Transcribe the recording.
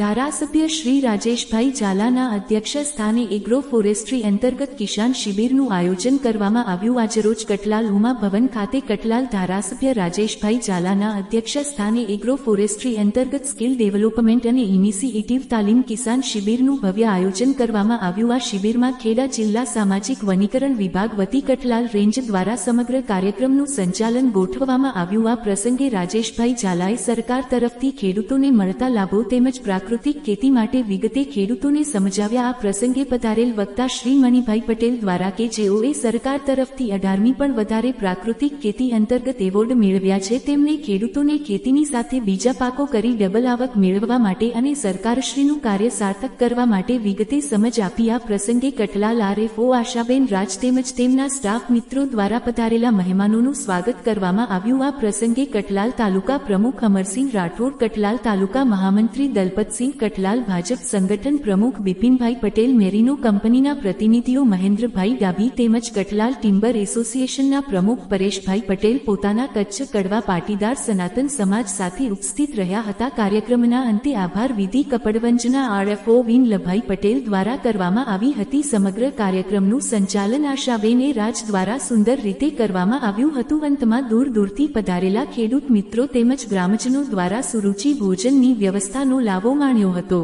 ધારાસભ્ય શ્રી રાજેશભાઈ ઝાલાના અધ્યક્ષ સ્થાને એગ્રો ફોરેસ્ટ્રી અંતર્ગત કિસાન શિબિરનું આયોજન કરવામાં આવ્યું. આજરોજ કટલાલ ઉમા ભવન ખાતે કટલાલ ધારાસભ્ય રાજેશભાઈ ઝાલાના અધ્યક્ષ સ્થાને એગ્રો ફોરેસ્ટ્રી અંતર્ગત સ્કિલ ડેવલપમેન્ટ અને ઇનિશિએટિવ તાલીમ કિસાન શિબિરનું ભવ્ય આયોજન કરવામાં આવ્યું. આ શિબિરમાં ખેડા જિલ્લા સામાજિક વનીકરણ વિભાગ વતી કટલાલ રેન્જ દ્વારા સમગ્ર કાર્યક્રમનું સંચાલન ગોઠવવામાં આવ્યું. આ પ્રસંગે રાજેશભાઈ ઝાલાએ સરકાર તરફથી ખેડૂતોને મળતા લાભો તેમજ પ્રાકૃતિક ખેતી માટે વિગતે ખેડૂતોને સમજાવ્યા આ પ્રસંગે પધારેલ વક્તા શ્રી મણિભાઈ પટેલ દ્વારા કે જેઓએ સરકાર તરફથી અઢારમી પણ વધારે પ્રાકૃતિક ખેતી અંતર્ગત એવોર્ડ મેળવ્યા છે તેમણે ખેડૂતોને ખેતીની સાથે બીજા પાકો કરી ડબલ આવક મેળવવા માટે અને સરકારશ્રીનું કાર્ય સાર્થક કરવા માટે વિગતે સમજ આપી આ પ્રસંગે કટલાલ આરએફઓ આશાબેન રાજ તેમજ તેમના સ્ટાફ મિત્રો દ્વારા પધારેલા મહેમાનોનું સ્વાગત કરવામાં આવ્યું. આ પ્રસંગે કટલાલ તાલુકા પ્રમુખ અમરસિંહ રાઠોડ કટલાલ તાલુકા મહામંત્રી દલપતસિંહ કટલાલ ભાજપ સંગઠન પ્રમુખ બિપિનભાઈ પટેલ મેરીનો કંપનીના પ્રતિનિધિઓ મહેન્દ્રભાઈ ગાભી તેમજ કટલાલ ટિમ્બર એસોસિએશનના પ્રમુખ પરેશભાઈ પટેલ પોતાના કચ્છ કડવા પાટીદાર સનાતન સમાજ સાથે ઉપસ્થિત રહ્યા હતા. કાર્યક્રમના અંતે આભાર. વિધિ કપડવંજના આરએફઓ વિનલભાઈ પટેલ દ્વારા કરવામાં આવી હતી. સમગ્ર કાર્યક્રમનું સંચાલન આશાબેને રાજ દ્વારા સુંદર રીતે કરવામાં આવ્યું હતું. અંતમાં દૂર દૂરથી પધારેલા ખેડૂત મિત્રો તેમજ ગ્રામજનો દ્વારા સુરુચિ ભોજનની વ્યવસ્થાનો લાભો માણ્યો હતો